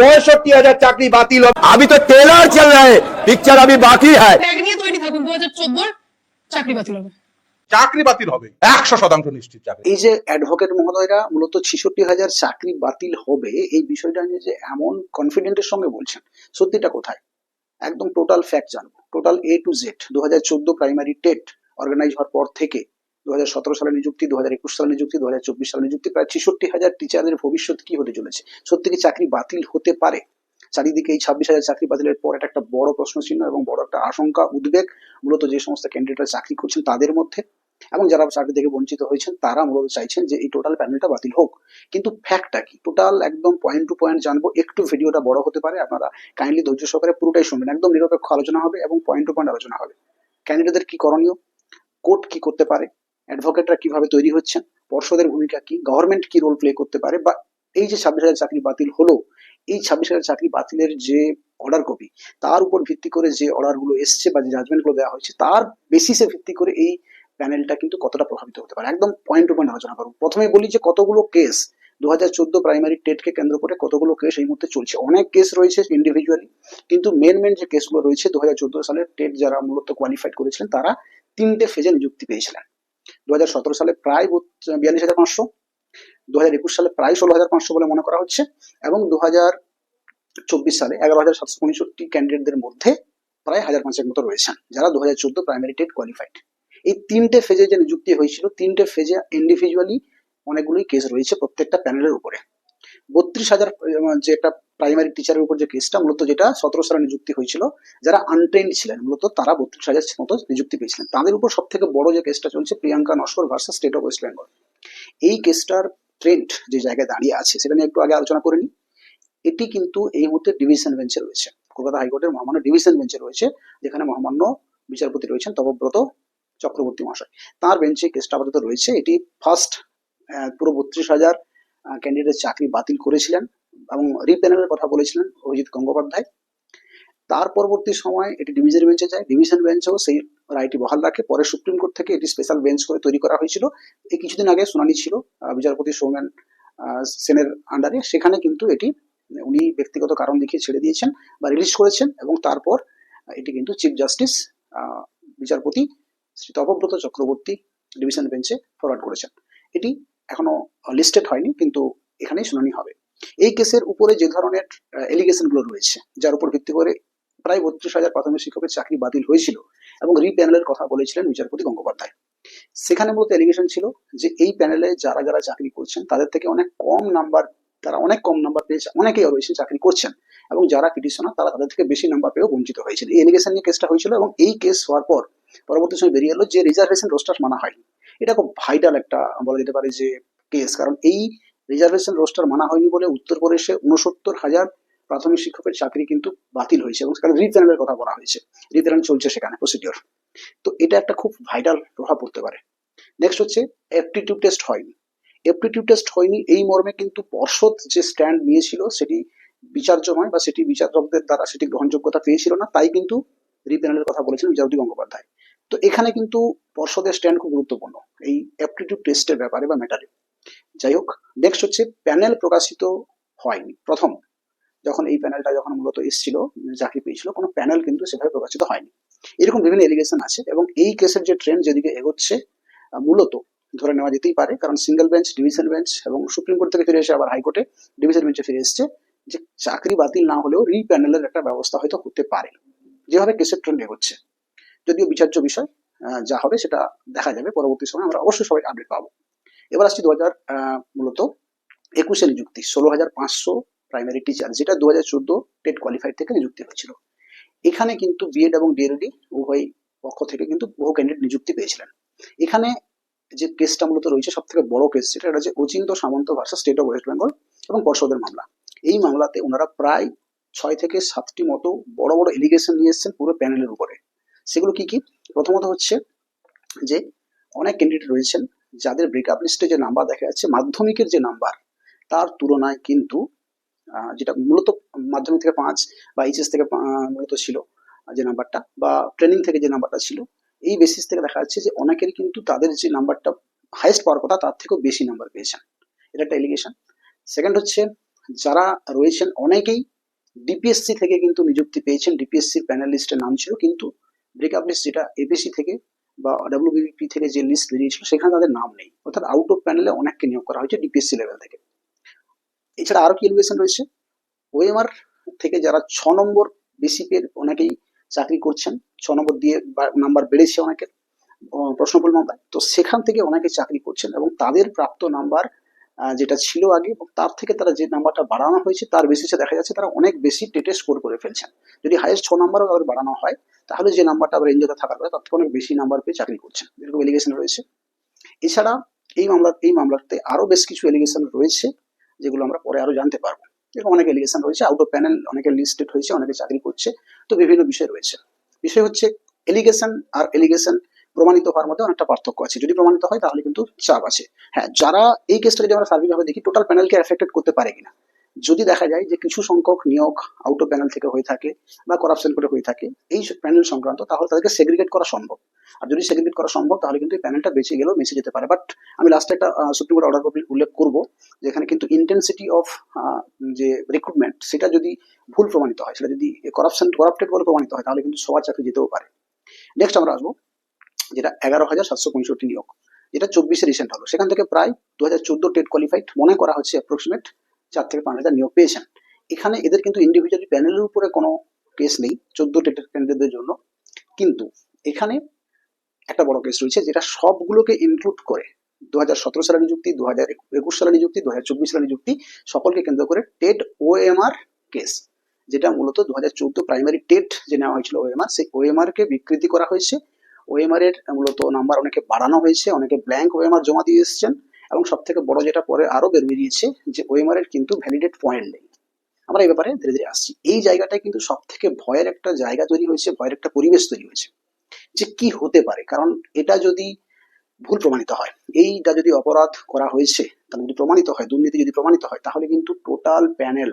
পঁয়ষট্টি হাজার চাকরি বাতিল হবে। আমি তো টেলার চল রা পিকচার আমি বাকি হ্যাঁ। চাকরি বাতিল হবে। চাকরি বাতিল হবে। একশো শতাংশ নিশ্চিত যাবে। এই যে অ্যাডভোকেট মহোদয়রা মূলত ছেষট্টি হাজার চাকরি বাতিল হবে এই বিষয়টা নিয়ে যে এমন কনফিডেন্টের সঙ্গে বলছেন সত্যিটা কোথায়? একদম টোটাল ফ্যাক্ট জানব। টোটাল এ টু জেড দু হাজার চোদ্দ প্রাইমারি টেট অর্গানাইজ হওয়ার পর থেকে দু হাজার সতেরো সালে নিযুক্তি দু হাজার একুশ সালে নিযুক্তি দু হাজার চব্বিশ সালে নিযুক্তি, প্রায় ছেষট্টি হাজার টিচারদের ভবিষ্যৎ কি হতে চলেছে? সত্যি কি চাকরি বাতিল হতে পারে? চারিদিকে এই ছাব্বিশ হাজার চাকরি বাতিলের পর এটা একটা বড় প্রশ্ন চিহ্ন এবং বড় একটা আশঙ্কা, উদ্বেগ, মূলত যে সমস্ত ক্যান্ডিডেটরা চাকরি করছেন তাদের মধ্যে। এবং যারা চাকরি থেকে বঞ্চিত হয়েছেন, তারা মূলত চাইছেন যে এই টোটাল প্যানেলটা বাতিল হোক। কিন্তু ফ্যাক্টটা কি? টোটাল একদম পয়েন্ট টু পয়েন্ট জানব। একটু ভিডিওটা বড় হতে পারে, আপনারা কাইন্ডলি ধৈর্য সহকারে পুরোটাই শুনবেন। একদম নিরপেক্ষ আলোচনা হবে এবং পয়েন্ট টু পয়েন্ট আলোচনা হবে। ক্যান্ডিডেটদের কি করণীয়? কোর্ট কি করতে পারে? অ্যাডভোকেটরা কীভাবে তৈরি হচ্ছেন, পর্ষদের ভূমিকা কি গভর্নমেন্ট কি রোল প্লে করতে পারে, বা এই যে ছাব্বিশ হাজার চাকরি বাতিল হলো, এই ছাব্বিশ হাজার চাকরি বাতিলের যে অর্ডার কপি তার উপর ভিত্তি করে যে অর্ডারগুলো এসছে বা যে জাজমেন্টগুলো দেওয়া হয়েছে, তার বেসিসে ভিত্তি করে এই প্যানেলটা কিন্তু কতটা প্রভাবিত হতে পারে। একদম পয়েন্ট টু পয়েন্ট আলোচনা করুন প্রথমে বলি যে কতগুলো কেস দু হাজার চোদ্দ প্রাইমারি টেটকে কেন্দ্র করে কতগুলো কেস এই মুহূর্তে চলছে। অনেক কেস রয়েছে ইন্ডিভিজুয়ালি কিন্তু মেন মেন যে কেসগুলো রয়েছে দু হাজার চোদ্দ সালের টেট যারা মূলত কোয়ালিফাইড করেছিলেন, তারা তিনটে ফেজে নিযুক্তি পেয়েছিলেন। দু সালে প্রায় বিয়াল্লিশ হাজার পাঁচশো দু সালে প্রায় ষোলো হাজার পাঁচশো বলে মনে করা হচ্ছে এবং দু চব্বিশ সালে এগারো হাজার সাতশো পঁয়ষট্টি ক্যান্ডিডেটদের মধ্যে প্রায় হাজার পাঁচের মতো রয়েছেন, যারা দু হাজার চোদ্দ প্রাইমারি টেট কোয়ালিফাইড এই তিনটে ফেজে যে নিযুক্তি হয়েছিল, তিনটে ফেজে ইন্ডিভিজুয়ালি অনেকগুলোই কেস রয়েছে প্রত্যেকটা প্যানেলের উপরে। বত্রিশ হাজার যে একটা প্রাইমারি টিচারের উপর যে কেসটা মূলত যেটা সতেরো সালে নিযুক্তি হয়েছিল, যারা আনট্রেন্ড ছিলেন, মূলত তারা বত্রিশ হাজার মতো নিযুক্তি পেয়েছিলেন। তাদের উপর সব থেকে বড় যে কেসটা চলছে, Priyanka Naskar versus state of West Bengal এই কেসটার ট্রেন্ড যে জায়গায় দাঁড়িয়ে আছে, সেটা নিয়ে একটু আগে আলোচনা করে নিই এটি কিন্তু এই মুহূর্তে ডিভিশন বেঞ্চে রয়েছে। কলকাতা হাইকোর্টের মহামান্য ডিভিশন বেঞ্চে রয়েছে, যেখানে মহামান্য বিচারপতি রয়েছেন তপব্রত চক্রবর্তী মহাশয়। তার বেঞ্চে কেসটা আপাতত রয়েছে। এটি ফার্স্ট পুরো বত্রিশ হাজার ক্যান্ডিডেট চাকরি বাতিল করেছিলেন। এবং রিপ্যানেলের কথা বলেছিলেন অভিজিৎ গঙ্গোপাধ্যায়। তার পরবর্তী সময় এটি ডিভিশন বেঞ্চে যায়। ডিভিশন বেঞ্চেও সেই রায়টি বহাল রাখে। পরে সুপ্রিম কোর্ট থেকে এটি স্পেশাল বেঞ্চ করে তৈরি করা হয়েছিল। এই কিছুদিন আগে শুনানি ছিল বিচারপতি সৌমেন সেনের আন্ডারে সেখানে কিন্তু এটি, উনি ব্যক্তিগত কারণ দেখিয়ে ছেড়ে দিয়েছেন বা রিলিজ করেছেন এবং তারপর এটি কিন্তু চিফ জাস্টিস বিচারপতি শ্রী তপব্রত চক্রবর্তী ডিভিশন বেঞ্চে ফরওয়ার্ড করেছেন। এটি এখনও লিস্টেড হয়নি, কিন্তু এখানেই শুনানি হবে। এই কেসের উপরে যে ধরনের এলিগেশনগুলো রয়েছে, যার উপর ভিত্তি করে প্রায় বত্রিশ হাজার প্রাথমিক শিক্ষকের চাকরি বাতিল হয়েছিল এবং রিপ্যানেলের কথা বলেছিলেন বিচারপতি গঙ্গোপাধ্যায়। সেখানে মূলত এলিগেশন ছিল যে এই প্যানেলে যারা যারা চাকরি করছেন, তাদের থেকে অনেক কম নাম্বার তারা অনেক কম নাম্বার পেয়েছে অনেকেই রয়েছে চাকরি করছেন এবং যারা পিটিশনার তারা তাদের থেকে বেশি নাম্বার পেয়েও বঞ্চিত হয়েছিল। এই এলিগেশন নিয়ে কেসটা হয়েছিল এবং এই কেস হওয়ার পর পরবর্তী সময় বেরিয়ে এলো যে রিজার্ভেশন রোস্টার মানা হয়নি। এটা খুব ভাইটাল একটা বলা যেতে পারে যে কেস কারণ এই রিজার্ভেশন রোস্টার মানা হয়নি বলে উত্তরপ্রদেশে উনসত্তর হাজার প্রাথমিক শিক্ষকের চাকরি কিন্তু বাতিল হয়েছে এবং সেখানে রিপ্যানেলের কথা বলা হয়েছে। রিপ্যানেল চলছে সেখানে প্রসিডিওর তো এটা একটা খুব ভাইটাল প্রভাব পড়তে পারে। নেক্সট হচ্ছে অ্যাপটিটিউড টেস্ট হয়নি। অ্যাপটিটিউড টেস্ট হয়নি এই মর্মে কিন্তু পর্ষদ যে স্ট্যান্ড নিয়েছিল সেটি বিচার্য নয় বা সেটি বিচারকদের দ্বারা সেটি গ্রহণযোগ্যতা পেয়েছিল না, তাই কিন্তু রিপ্যানেলের কথা বলেছিলেন বিচারপতি গঙ্গোপাধ্যায়। তো এখানে কিন্তু পর্ষদের স্ট্যান্ড খুব গুরুত্বপূর্ণ। এই অ্যাপটিটিউড টেস্টের ব্যাপারে বা ম্যাটারে যাই হোক নেক্সট হচ্ছে প্যানেল প্রকাশিত হয়নি, প্রথম। যখন এই প্যানেলটা যখন মূলত এসেছিল চাকরি পেয়েছিল, কোনো প্যানেল কিন্তু সেভাবে প্রকাশিত হয়নি। এরকম বিভিন্ন এলিগেশন আছে এবং এই কেসের যে ট্রেন্ড যেদিকে এগোচ্ছে মূলত ধরে নেওয়া যেতেই পারে, কারণ সিঙ্গেল বেঞ্চ ডিভিশন বেঞ্চ এবং সুপ্রিম কোর্ট থেকে ফিরে এসে আবার হাইকোর্টে ডিভিশন বেঞ্চে ফিরে এসেছে, যে চাকরি বাতিল না হলেও রিপ্যানেলের একটা ব্যবস্থা হয়তো হতে পারে। যেভাবে কেসের ট্রেন্ড এগোচ্ছে। যদিও বিচার্য বিষয় যা হবে সেটা দেখা যাবে, পরবর্তী সময় আমরা অবশ্যই সবাই আপডেট পাবো। এবার আসছি দু হাজার মূলত একুশে নিযুক্তি ষোলো হাজার পাঁচশো প্রাইমারি টিচার যেটা দু হাজার চোদ্দ টেট কোয়ালিফাইড থেকে নিযুক্তি হয়েছিল। এখানে কিন্তু বিএড এবং ডিএলডি উভয় পক্ষ থেকে কিন্তু বহু ক্যান্ডিডেট নিযুক্তি পেয়েছিলেন। এখানে যে কেসটা মূলত রয়েছে সব থেকে বড় কেস যেটা এটা হচ্ছে Achinta Samanta versus state of West Bengal এবং পর্ষদের মামলা। এই মামলাতে ওনারা প্রায় ছয় থেকে সাতটি মতো বড় বড় এলিগেশন নিয়ে এসেছেন পুরো প্যানেলের উপরে। সেগুলো কি কি? প্রথমত হচ্ছে যে অনেক ক্যান্ডিডেট রয়েছেন যাদের ব্রেকআপ লিস্টে যে নাম্বার দেখা যাচ্ছে, মাধ্যমিকের যে নাম্বার তার তুলনায় কিন্তু যেটা মূলত মাধ্যমিক থেকে পাঁচ বা এইচএস থেকে মূলত ছিল যে নাম্বারটা বা ট্রেনিং থেকে যে নাম্বারটা ছিল, এই বেসিস থেকে দেখা যাচ্ছে যে অনেকেরই কিন্তু তাদের যে নাম্বারটা হাইয়েস্ট পাওয়ার কথা, তার থেকেও বেশি নাম্বার পেয়েছেন। এটা একটা এলিগেশন সেকেন্ড হচ্ছে, যারা রয়েছেন অনেকেই ডিপিএসসি থেকে কিন্তু নিযুক্তি পেয়েছেন। ডিপিএসসির প্যানেল নাম ছিল, কিন্তু ব্রেকআপ লিস্ট যেটা এপিসি থেকে বা ডাব্লিউবিপি থেকে যে লিস্ট বেরিয়েছিল, সেখানে তাদের নাম নেই। অর্থাৎ আউট অফ প্যানেলে অনেককে নিয়োগ করা হয়েছে ডিপিএসসি লেভেল থেকে। এছাড়া আরও কি এলিগেশন রয়েছে? ওএমআর থেকে যারা ছ নম্বর বেসি অনেকেই চাকরি করছেন, ছ নম্বর দিয়ে নাম্বার বেড়েছে অনেকের প্রশ্ন মামলায়। তো সেখান থেকে অনেকে চাকরি করছেন এবং তাদের প্রাপ্ত নাম্বার যেটা ছিল আগে এবং তার থেকে তারা যে নাম্বারটা বাড়ানো হয়েছে, তার বেসিসে দেখা যাচ্ছে তারা অনেক বেশি টেটে স্কোর করে ফেলছেন। যদি হাইয়েস্ট ছ নাম্বারও তাদের বাড়ানো হয়, তাহলে যে নাম্বারটা আবার রেঞ্জে থাকার কথা, তার থেকে অনেক বেশি নাম্বার পেয়ে চাকরি করছেন। এরকম এলিগেশন রয়েছে। এছাড়া এই মামলার, এই মামলাতে আরও বেশ কিছু এলিগেশন রয়েছে, যেগুলো আমরা পরে আরও জানতে পারব। এরকম অনেক এলিগেশন রয়েছে আউট অফ প্যানেল অনেকে লিস্টেড হয়েছে, অনেকে চাকরি করছে, তো বিভিন্ন বিষয় রয়েছে। বিষয় হচ্ছে এলিগেশন আর এলিগেশন প্রমাণিত হওয়ার মধ্যে অনেকটা পার্থক্য আছে। যদি প্রমাণিত হয়, তাহলে কিন্তু চাপ আছে। হ্যাঁ যারা এই কেসটা যদি আমরা সার্বিকভাবে দেখি টোটাল প্যানেলকে এফেক্টেড করতে পারে কিনা? যদি দেখা যায় যে কিছু সংখ্যক নিয়োগ আউট অফ প্যানেল থেকে হয়ে থাকে বা করাপশন করে হয়ে থাকে, এই প্যানেল সংক্রান্ত, তাহলে তাদেরকে সেগ্রিগেট করা সম্ভব। আর যদি সেগ্রিগেট করা সম্ভব, তাহলে কিন্তু এই প্যানেলটা বেঁচে গেলেও বেঁচে যেতে পারে। বাট আমি লাস্টে একটা সুপ্রিম কোর্ট অর্ডার উল্লেখ করব, যেখানে কিন্তু ইন্টেন্সিটি অফ যে রিক্রুটমেন্ট সেটা যদি ভুল প্রমাণিত হয়, সেটা যদি করাপশন করাপ্টেড বলে প্রমাণিত হয়, তাহলে কিন্তু সবার চাকরি যেতেও পারে। নেক্সট আমরা আসব যেটা এগারো হাজার সাতশো পঁয়ষট্টি নিয়োগ, যেটা চব্বিশে রিসেন্ট হলো। সেখান থেকে প্রায় দু হাজার চোদ্দ টেট কোয়ালিফাইড মনে করা হচ্ছে অ্যাপ্রক্সিমেট চার থেকে পাঁচ হাজার নিয়োগ পেয়েছেন। এখানে এদের কিন্তু ইন্ডিভিজুয়ালি প্যানেলের উপরে কোনো কেস নেই, চোদ্দ টেটের ক্যান্ডিডেটদের জন্য। কিন্তু এখানে একটা বড় কেস রয়েছে যেটা সবগুলোকে ইনক্লুড করে দু হাজার সতেরো সালের নিযুক্তি দু হাজার একুশ সালের নিযুক্তি দু হাজার চব্বিশ সালের নিযুক্তি, সকলকে কেন্দ্র করে টেট ওএমআর কেস যেটা মূলত দু হাজার চোদ্দ প্রাইমারি টেট যে নেওয়া হয়েছিল ওএমআর সেই ওএমআর কে বিকৃতি করা হয়েছে। ওএমআর এর মূলত নাম্বার অনেকে বাড়ানো হয়েছে, অনেকে ব্ল্যাঙ্ক ওএমআর জমা দিয়ে এসেছেন এবং সব থেকে বড় যেটা পরে আরও বের বেরিয়েছে যে ওএমআর এর কিন্তু ভ্যালিডেট পয়েন্ট নেই। আমরা এই ব্যাপারে ধীরে ধীরে আসছি। এই জায়গাটায় কিন্তু সব থেকে ভয়ের একটা জায়গা তৈরি হয়েছে, ভয়ের একটা পরিবেশ তৈরি হয়েছে যে কি হতে পারে। কারণ এটা যদি ভুল প্রমাণিত হয়, এইটা যদি অপরাধ করা হয়েছে, তাহলে যদি প্রমাণিত হয়, দুর্নীতি যদি প্রমাণিত হয়, তাহলে কিন্তু টোটাল প্যানেল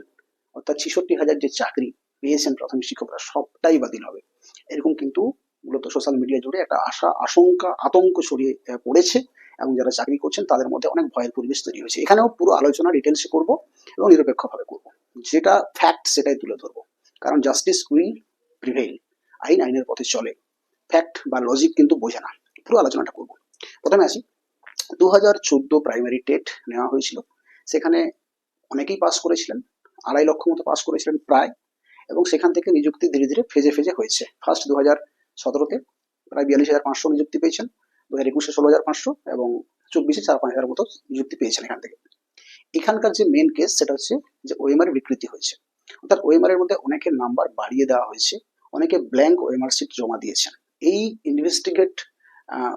অর্থাৎ ছেষট্টি হাজার যে চাকরি পেয়েছেন প্রাথমিক শিক্ষকরা, সবটাই বাতিল হবে। এরকম কিন্তু মূলত সোশ্যাল মিডিয়া জুড়ে একটা আশা, আশঙ্কা, আতঙ্ক ছড়িয়ে পড়েছে এবং যারা চাকরি করছেন তাদের মধ্যে অনেক ভয়ের পরিবেশ তৈরি হয়েছে। এখানেও পুরো আলোচনা ডিটেলসে করব এবং নিরপেক্ষভাবে করব। যেটা ফ্যাক্ট সেটাই তুলে ধরবো। কারণ জাস্টিস উইল প্রিভেইল আইন আইনের পথে চলে। ফ্যাক্ট বা লজিক কিন্তু বোঝে না। পুরো আলোচনাটা করব। প্রথমে আসি। দু হাজার চোদ্দ প্রাইমারি টেট নেওয়া হয়েছিল। সেখানে অনেকেই পাস করেছিলেন, আড়াই লক্ষ মতো পাস করেছিলেন প্রায় এবং সেখান থেকে নিযুক্তি ধীরে ধীরে ফেজে ফেজে হয়েছে। ফার্স্ট দু হাজার সতেরোতে প্রায় বিয়াল্লিশ হাজার পাঁচশো নিযুক্তি পেয়েছেন। দু হাজার একুশে ষোলো হাজার পাঁচশো এবং চব্বিশে চার পাঁচ হাজার মতো নিযুক্তি পেয়েছেন এখান থেকে। এখানকার যে মেন কেস সেটা হচ্ছে যে ওএমআর বিকৃতি হয়েছে। অর্থাৎ ওএমআর এর মধ্যে অনেকের নাম্বার বাড়িয়ে দেওয়া হয়েছে, অনেকে ব্ল্যাঙ্ক ওএমআর সিট জমা দিয়েছেন। এই ইনভেস্টিগেট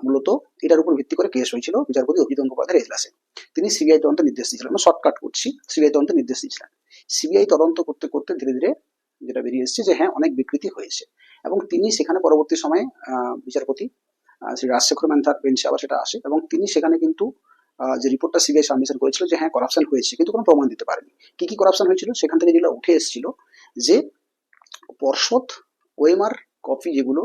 মূলত এটার উপর ভিত্তি করে কেস হয়েছিল বিচারপতি অভিজিৎ গঙ্গোপাধ্যায়ের এজলাসে তিনি সিবিআই তদন্তের নির্দেশ দিয়েছিলেন আমি শর্টকাট করছি সিবিআই তদন্তের নির্দেশ দিয়েছিলেন। সিবিআই তদন্ত করতে করতে ধীরে ধীরে যেটা বেরিয়ে এসেছে যে হ্যাঁ অনেক বিকৃতি হয়েছে। এবং তিনি সেখানে পরবর্তী সময়ে বিচারপতি শ্রী রাজশেখর মেন্থার বেঞ্চে আবার সেটা আসে এবং তিনি সেখানে কিন্তু যে রিপোর্টটা সিবিআই সাবমিশন করেছিল যে হ্যাঁ করাপশন হয়েছে, কিন্তু কোনো প্রমাণ দিতে পারেনি। কি কি করাপশন হয়েছিল? সেখান থেকে যেগুলো উঠে এসেছিল যে পর্ষদ, ওএমআর কপি যেগুলো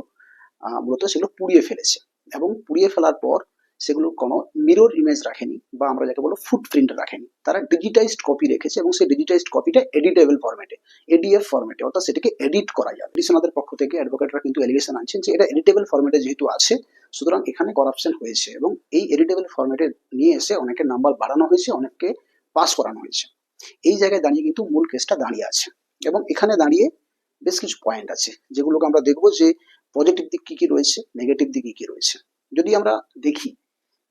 মূলত সেগুলো পুড়িয়ে ফেলেছে এবং পুড়িয়ে ফেলার পর সেগুলো কোনো মিরর ইমেজ রাখেনি বা আমরা যাকে বলো ফুটপ্রিন্ট রাখেনি। তারা ডিজিটাইজড কপি রেখেছে এবং সেই ডিজিটাইজড কপিটা এডিটেবল ফরম্যাটে এডিএফ ফরম্যাটে অর্থাৎ সেটাকে এডিট করা যাবে। এডিশনালদের পক্ষ থেকে অ্যাডভোকেটরা কিন্তু এলিগেশন আনছেন যে এটা এডিটেবল ফরম্যাটে যেহেতু আছে, সুতরাং এখানে করাপশন হয়েছে এবং এই এডিটেবল ফরম্যাটে নিয়ে এসে অনেকের নাম্বার বাড়ানো হয়েছে, অনেককে পাস করানো হয়েছে। এই জায়গায় দাঁড়িয়ে কিন্তু মূল কেসটা দাঁড়িয়ে আছে এবং এখানে দাঁড়িয়ে বেশ কিছু পয়েন্ট আছে, যেগুলোকে আমরা দেখব যে পজিটিভ দিক কি কি রয়েছে নেগেটিভ দিক কি কি রয়েছে। যদি আমরা দেখি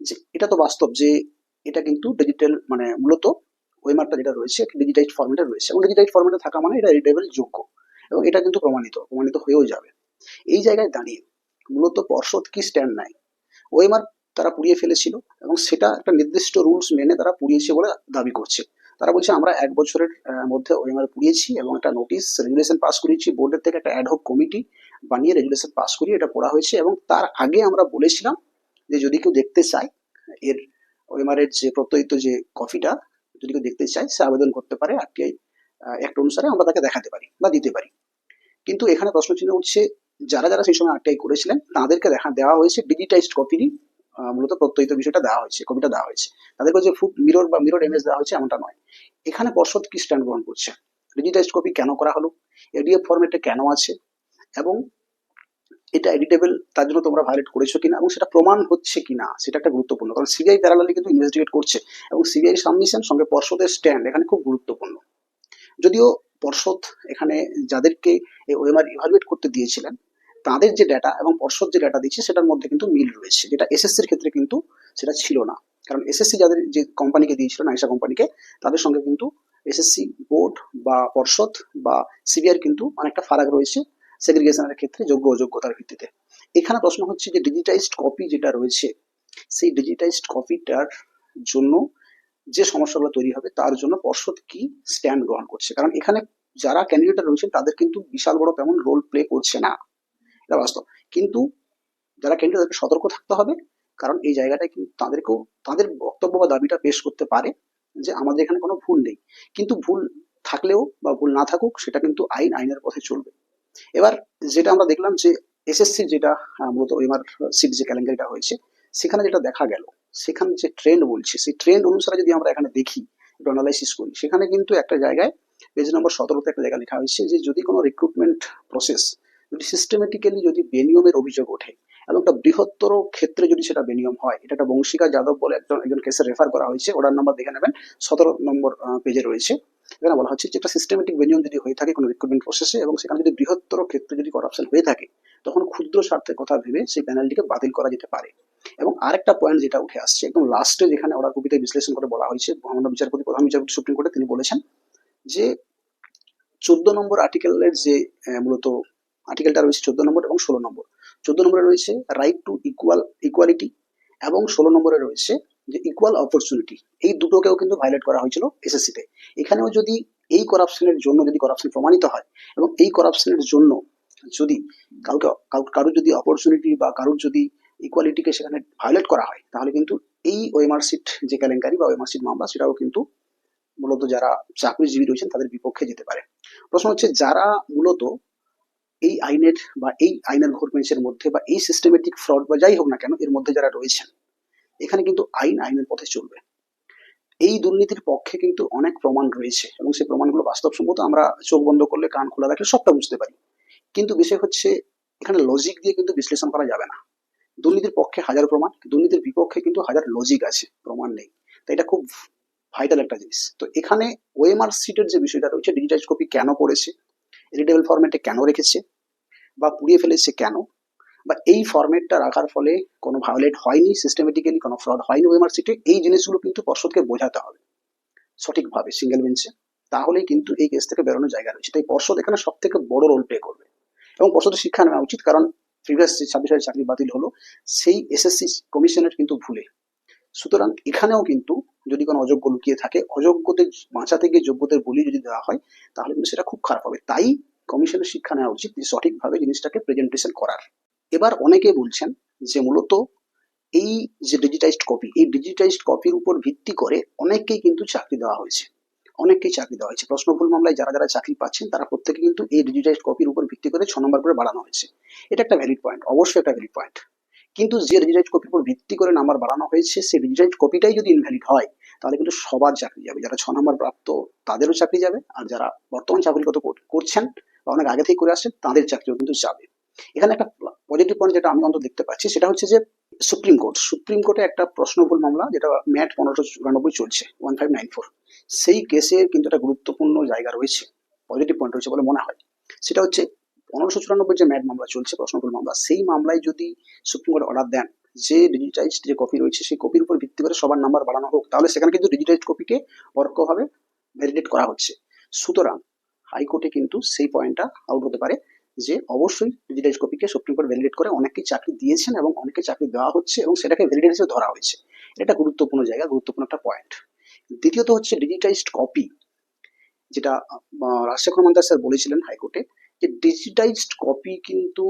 যে এটা তো বাস্তব যে এটা কিন্তু ডিজিটাল মানে মূলত ওয়েমারটা যেটা রয়েছে ডিজিটাইজ ফরম্যাটে রয়েছে। এবং ডিজিটাইজ ফরম্যাটে থাকা মানে এটা রিডেবল যোগ্য। এবং এটা কিন্তু প্রমাণিত প্রমাণিত হয়েও যাবে। এই জায়গায় দাঁড়িয়ে মূলত পর্ষদ কি স্ট্যান্ড নাই? ওয়েমার তারা পুড়িয়ে ফেলেছিল এবং সেটা একটা নির্দিষ্ট রুলস মেনে তারা পুড়িয়েছে বলে দাবি করছে। তারা বলছে, আমরা এক বছরের মধ্যে ওএমআর পুড়িয়েছি এবং একটা নোটিশ রেগুলেশন পাস করিয়েছি। বোর্ডের থেকে একটা অ্যাডহক কমিটি বানিয়ে রেগুলেশন পাস করিয়ে এটা পড়া হয়েছে এবং তার আগে আমরা বলেছিলাম যে যদি কেউ দেখতে চায়, এর ওএমআর এর যে প্রত্যয়িত যে কপিটা, যদি কেউ দেখতে চায়, সে আবেদন করতে পারে আরটিআই অ্যাক্ট অনুসারে আমরা তাকে দেখাতে পারি বা দিতে পারি। কিন্তু এখানে প্রশ্ন চিহ্ন উঠছে যারা যারা সেই সময় আরটিআই করেছিলেন, তাদেরকে দেখা, দেওয়া হয়েছে ডিজিটাইজড কপিরই মূলত প্রত্যয়িত বিষয়টা দেওয়া হয়েছে কপিটা দেওয়া হয়েছে। তাদেরকে যে ফুড মিরর বা মিরর ইমেজ দেওয়া হয়েছে, এমনটা নয়। এখানে পর্ষদ কি স্ট্যান্ড গ্রহণ করছে? ডিজিটাইজড কপি কেন করা হলো? এডিএফ ফরম্যাটে কেন আছে? এবং এটা এডিটেবল তার জন্য তোমরা ভায়োলেট করেছ কিনা এবং সেটা প্রমাণ হচ্ছে কিনা, সেটা একটা গুরুত্বপূর্ণ। কারণ সিবিআই প্যারালালি কিন্তু ইনভেস্টিগেট করছে এবং সিবিআই সাবমিশন সঙ্গে পর্ষদের স্ট্যান্ড এখানে খুব গুরুত্বপূর্ণ। যদিও পর্ষদ এখানে যাদেরকে এই ওএমআর ইভালুয়েট করতে দিয়েছিলেন, তাদের যে ডাটা এবং পর্ষদ যে ডাটা দিচ্ছে সেটার মধ্যে কিন্তু মিল রয়েছে। যেটা এসএসসির ক্ষেত্রে কিন্তু সেটা ছিল না। কারণ এসএসসি যাদের যে কোম্পানিকে দিয়েছিল, নাইসা কোম্পানিকে তাদের সঙ্গে কিন্তু এসএসসি বোর্ড বা পর্ষদ বা সিবিআর কিন্তু অনেকটা ফারাক রয়েছে। সেগ্রিগেশনের ক্ষেত্রে যোগ্য অযোগ্যতার ভিত্তিতে। এখানে প্রশ্ন হচ্ছে যে ডিজিটাইজড কপি যেটা রয়েছে, সেই ডিজিটাইজড কপিটার জন্য যে সমস্যাগুলো তৈরি হবে, তার জন্য পর্ষদ কি স্ট্যান্ড গ্রহণ করছে? কারণ এখানে যারা ক্যান্ডিডেট রয়েছেন, তাদের কিন্তু বিশাল বড় তেমন রোল প্লে করছে না। এটা বাস্তব। কিন্তু যারা ক্যান্ডিডেট তাদেরকে সতর্ক থাকতে হবে, কারণ এই জায়গাটায় কিন্তু তাদেরকেও, তাদের বক্তব্য বা দাবিটা পেশ করতে পারে যে আমাদের এখানে কোনো ভুল নেই। কিন্তু ভুল থাকলেও বা ভুল না থাকুক, সেটা কিন্তু আইন, আইনের পথে চলবে। এবার যেটা আমরা দেখলাম যে এসএসসি যেটা মূলত ওএমআর সিট যে কেলেঙ্কারিটা হয়েছে, সেখানে যেটা দেখা গেল, সেখানে যে ট্রেন্ড বলছে, সেই ট্রেন্ড অনুসারে যদি আমরা এখানে দেখি, একটু অ্যানালাইসিস করি, সেখানে কিন্তু একটা জায়গায় পেজ নম্বর সতেরোতে একটা জায়গায় লেখা হয়েছে যে যদি কোনো রিক্রুটমেন্ট প্রসেস যদি সিস্টেমেটিক্যালি যদি বেনিয়মের অভিযোগ ওঠে এবং একটা বৃহত্তর ক্ষেত্রে যদি সেটা বেনিয়ম হয়, এটা একটা বংশিকা যাদব বলে একজন একজন কেসে রেফার করা হয়েছে ওটার নাম্বার দেখে নেবেন, সতেরো নম্বর পেজে রয়েছে। এখানে বলা হচ্ছে যে একটা সিস্টেমেটিক বেনিয়ম যদি হয়ে থাকে কোনো রিক্রুটমেন্ট প্রসেসে এবং সেখানে যদি বৃহত্তর ক্ষেত্রে যদি করাপশন হয়ে থাকে, তখন ক্ষুদ্র স্বার্থের কথা ভেবে সেই প্যানেলটিকে বাতিল করা যেতে পারে। এবং আরেকটা পয়েন্ট যেটা উঠে আসছে, একদম লাস্টে যেখানে অর্ডার কপিতে বিশ্লেষণ করে বলা হয়েছে, মহামান্য বিচারপতি, প্রধান বিচারপতি, সুপ্রিম কোর্টে তিনি বলেছেন যে চোদ্দ নম্বর আর্টিকেলের যে মূলত আর্টিকেলটা রয়েছে চোদ্দ নম্বর এবং ষোলো নম্বর। চোদ্দ নম্বরে রয়েছে রাইট টু ইকুয়াল ইকুয়ালিটি এবং ষোলো নম্বরে রয়েছে যে ইকুয়াল অপরচুনিটি এই দুটোকেও কিন্তু ভায়োলেট করা হয়েছিল এসএসসিতে এখানেও যদি এই করাপশনের জন্য যদি করাপশন প্রমাণিত হয় এবং এই করাপশনের জন্য যদি কাউকে, কাউ- কারোর যদি অপরচুনিটি বা কারোর যদি ইকুয়ালিটিকে সেখানে ভায়োলেট করা হয়, তাহলে কিন্তু এই ওএমআর সিট যে কেলেঙ্কারি বা ওএমআর সিট মামলা, সেটাও কিন্তু মূলত যারা চাকরিজীবী রয়েছেন, তাদের বিপক্ষে যেতে পারে। প্রশ্ন হচ্ছে, যারা মূলত এই আইনের বা এই আইনের ঘোরপেঞ্চের মধ্যে বা এই সিস্টেমেটিক ফ্রড বা যাই হোক না কেন, এর মধ্যে যারা রয়েছেন এখানে কিন্তু আইন, আইনের পথে চলবে। এই দুর্নীতির পক্ষে কিন্তু অনেক প্রমাণ রয়েছে এবং সেই প্রমাণগুলো বাস্তবসম্মত আমরা চোখ বন্ধ করলে, কান খোলা রাখলে সবটা বুঝতে পারি। কিন্তু বিষয় হচ্ছে, এখানে লজিক দিয়ে কিন্তু বিশ্লেষণ করা যাবে না। দুর্নীতির পক্ষে হাজার প্রমাণ, দুর্নীতির বিপক্ষে কিন্তু হাজার লজিক আছে, প্রমাণ নেই। তো এটা খুব ভাইটাল একটা জিনিস। তো এখানে ওএমআর সিটের যে বিষয়টা রয়েছে ডিজিটাইজ কপি কেন করেছে এডিটেবল ফরম্যাটে কেন রেখেছে, বা পুড়িয়ে ফেলেছে কেন বা এই ফরম্যাটটা রাখার ফলে কোনো ভায়োলেট হয়নি সিস্টেমেটিক্যালি কোনো ফ্রড হয়নি ওএমআর সিটে এই জিনিসগুলো কিন্তু পর্ষদকে বোঝাতে হবে সঠিকভাবে সিঙ্গেল বেঞ্চে তাহলেই কিন্তু এই কেস থেকে বেরোনোর জায়গা রয়েছে। তাই পর্ষদ এখানে সব থেকে বড় রোল প্লে করবে। এবং পর্ষদের শিক্ষা নেওয়া উচিত, কারণ প্রিভিয়াস যে ছাব্বিশ হাজার চাকরি বাতিল হলো, সেই এসএসসি কমিশনের কিন্তু ভুলে। সুতরাং এখানেও কিন্তু যদি কোনো অযোগ্য লুকিয়ে থাকে, অযোগ্যদের বাঁচাতে গিয়ে যোগ্যদের বলি যদি দেওয়া হয়, তাহলে কিন্তু সেটা খুব খারাপ হবে। তাই কমিশনের শিক্ষা নেওয়া উচিত সঠিকভাবে জিনিসটাকে প্রেজেন্টেশন করার। এবার অনেকে বলছেন যে মূলত এই যে ডিজিটাইজড কপি এই ডিজিটাইজড কপির উপর ভিত্তি করে অনেককেই কিন্তু চাকরি দেওয়া হয়েছে। অনেককেই চাকরি দেওয়া হয়েছে। প্রশ্নভুল মামলায় যারা যারা চাকরি পাচ্ছেন, তারা প্রত্যেকে কিন্তু এই ডিজিটাইজড কপির উপর ভিত্তি করে ছ নম্বর করে বাড়ানো হয়েছে। এটা একটা ভ্যালিড পয়েন্ট অবশ্যই একটা ভ্যালিড পয়েন্ট কিন্তু যে ডিজিটাইজ কপির উপর ভিত্তি করে নাম্বার বাড়ানো হয়েছে, সেই ডিজিটাইজ কপিটাই যদি ইনভ্যালিড হয়, তাহলে কিন্তু সবার চাকরি যাবে। যারা ছ নম্বর প্রাপ্ত, তাদেরও চাকরি যাবে। আর যারা বর্তমান চাকরিগত কর- করছেন বা অনেক আগে থেকে করে আসছেন, তাদের চাকরিও কিন্তু যাবে। এখানে একটা পজিটিভ পয়েন্ট যেটা আমি অন্তত দেখতে পাচ্ছি, সেটা হচ্ছে যে সুপ্রিম কোর্ট সুপ্রিম কোর্টে একটা প্রশ্নভুল মামলা, যেটা ম্যাট পনেরোশো চুরানব্বই চলছে ওয়ান ফাইভ নাইন ফোর সেই কেসে কিন্তু একটা গুরুত্বপূর্ণ জায়গা রয়েছে পজিটিভ পয়েন্ট রয়েছে বলে মনে হয়। সেটা হচ্ছে পনেরোশো চুরানব্বই যে ম্যাট মামলা চলছে প্রশ্নভুল মামলা, সেই মামলায় যদি সুপ্রিম কোর্ট অর্ডার দেন, যে ডিজিটাইজড যে কপি রয়েছে, সেই কপির উপর ভিত্তি করে সবার নাম্বার বাড়ানো হোক, তাহলে সেখানে কিন্তু ডিজিটাইজড কপিকে পরোক্ষভাবে ভ্যালিডেট করা হচ্ছে। সুতরাং হাইকোর্টে কিন্তু সেই পয়েন্টটা আউট হতে পারে। যে অবশ্যই ডিজিটাইজ কপিকে সুপ্রিম কোর্ট ভ্যালিডেট করে অনেকেই চাকরি দিয়েছেন এবং অনেকে চাকরি দেওয়া হচ্ছে এবং সেটাকে ভ্যালিডেট হিসেবে ধরা হয়েছে। এটা গুরুত্বপূর্ণ জায়গা, গুরুত্বপূর্ণ একটা পয়েন্ট দ্বিতীয়ত হচ্ছে ডিজিটাইজড কপি যেটা রাজশেখর মান্দার স্যার বলেছিলেন হাইকোর্টে যে ডিজিটাইজড কপি কিন্তু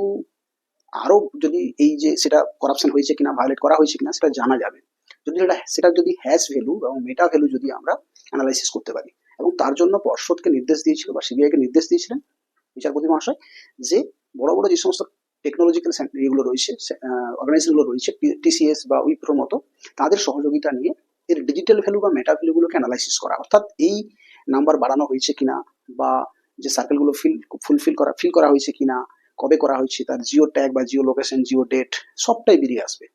আরও যদি এই যে সেটা করাপশন হয়েছে কিনা ভায়োলেট করা হয়েছে কিনা সেটা জানা যাবে। যদি সেটা সেটা যদি হ্যাশ ভ্যালু এবং মেটা ভ্যালু যদি আমরা অ্যানালাইসিস করতে পারি। এবং তার জন্য পর্ষদকে নির্দেশ দিয়েছিল বা সিবিআইকে নির্দেশ দিয়েছিলেন বিচারপতি মহাশয়, যে বড় বড় যে সমস্ত টেকনোলজিক্যাল ইয়েগুলো রয়েছে অর্গানাইজেশনগুলো রয়েছে টিসিএস বা উইপ্রোর মতো, তাদের সহযোগিতা নিয়ে এর ডিজিটাল ভ্যালু বা মেটা ভ্যালুগুলোকে অ্যানালাইসিস করা। অর্থাৎ এই নাম্বার বাড়ানো হয়েছে কিনা বা যে সার্কেলগুলো ফিল ফুলফিল করা ফিল করা হয়েছে কিনা, কবে করা হয়েছে, তার জিও ট্যাগ বা জিও লোকেশন জিও ডেট সবটাই বেরিয়ে আসবে।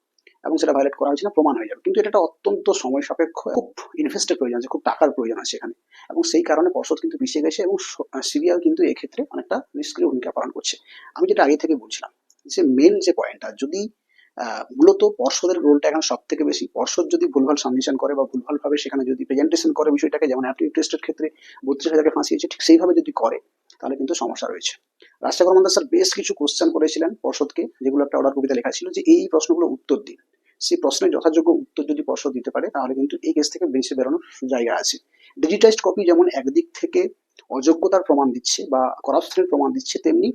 এবং সেটা ভায়োলেট করা হয়েছে না প্রমাণ হয়ে যাবে। কিন্তু এটা অত্যন্ত সময় সাপেক্ষ, খুব ইনভেস্টের প্রয়োজন আছে, খুব টাকার প্রয়োজন আছে এখানে। এবং সেই কারণে পর্ষদ কিন্তু পিছিয়ে গেছে এবং সিবিআই কিন্তু এক্ষেত্রে অনেকটা নিষ্ক্রিয় ভূমিকা পালন করছে। আমি যেটা আগে থেকে বলছিলাম, যে মেন যে পয়েন্টটা যদি মূলত পর্ষদের রোলটা এখানে সব থেকে বেশি, পর্ষদ যদি ভুলভাল সাবমিশন করে বা ভুলভাল ভাবে সেখানে যদি প্রেজেন্টেশন করে বিষয়টাকে, যেমন অ্যাপ্টিভ ক্ষেত্রে বত্রিশ হাজারকে ফাঁসিয়েছে, ঠিক সেইভাবে যদি করে তাহলে কিন্তু সমস্যা রয়েছে। রাজশেখর মন্দার স্যার বেশ কিছু কোশ্চেন করেছিলেন পর্ষদকে, যেগুলো একটা অর্ডার কবিতা লেখা ছিল যে এই প্রশ্নগুলো উত্তর দিন। সেই প্রশ্নের যথাযোগ্য উত্তর যদি পর্ষদ দিতে পারে, তাহলে কিন্তু এই কেস থেকে বেঁচে বেরোনোর জায়গা আছে। ডিজিটাইজড কপি যেমন একদিক থেকে অযোগ্যতার প্রমাণ দিচ্ছে বা করাপশনের প্রমাণ দিচ্ছে, তেমনি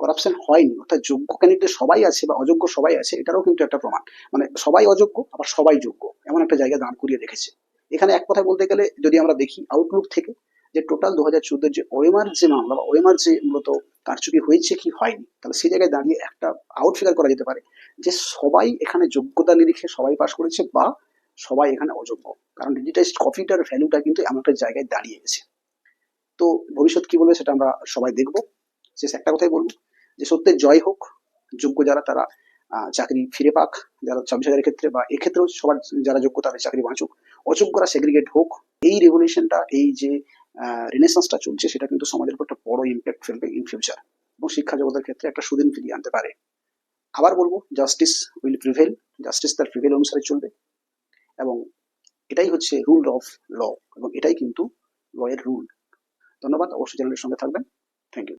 করাপশন হয়নি, অর্থাৎ যোগ্য ক্যান্ডিডেট সবাই আছে বা অযোগ্য সবাই আছে, এটারও কিন্তু একটা প্রমাণ। মানে সবাই অযোগ্য, আবার সবাই যোগ্য, এমন একটা জায়গা দাঁড় করিয়ে রেখেছে। এখানে এক কথায় বলতে গেলে যদি আমরা দেখি আউটলুক থেকে যে টোটাল দু হাজার চোদ্দের যে ওএমআর যে মামলা বা ওএমআর যে মূলত কারচুপি হয়েছে কি হয়নি, তাহলে সেই জায়গায় দাঁড়িয়ে একটা আউট ফিগার করা যেতে পারে যে সবাই এখানে যোগ্যতা নিরিখে সবাই পাশ করেছে বা সবাই এখানে অযোগ্য। কারণ ডিজিটাইজড কপিটার ভ্যালুটা কিন্তু এমন একটা জায়গায় দাঁড়িয়ে গেছে। তো ভবিষ্যৎ কি বলবে সেটা আমরা সবাই দেখব। শেষ একটা কথাই বলব যে সত্যের জয় হোক, যোগ্য যারা তারা চাকরি ফিরে পাক, যারা ছাব্বিশ হাজারের ক্ষেত্রে বা এক্ষেত্রেও সবার যারা যোগ্য তাদের চাকরি বাঁচুক, অযোগ্যরা সেগ্রিগেট হোক, এই রেভলিউশনটা এই যে রিনেসান্সটা চলছে, সেটা কিন্তু সমাজের উপর একটা বড় ইম্প্যাক্ট ফেলবে ইন ফিউচার এবং শিক্ষা জগতের ক্ষেত্রে একটা সুদিন ফিরিয়ে আনতে পারে। আবার বলব জাস্টিস উইল প্রিভেল জাস্টিস তার প্রিভেল অনুসারে চলবে এবং এটাই হচ্ছে রুল অফ ল এবং এটাই কিন্তু ল এর রুল ধন্যবাদ, অবশ্যই চ্যানেলের সঙ্গে থাকবেন। Thank you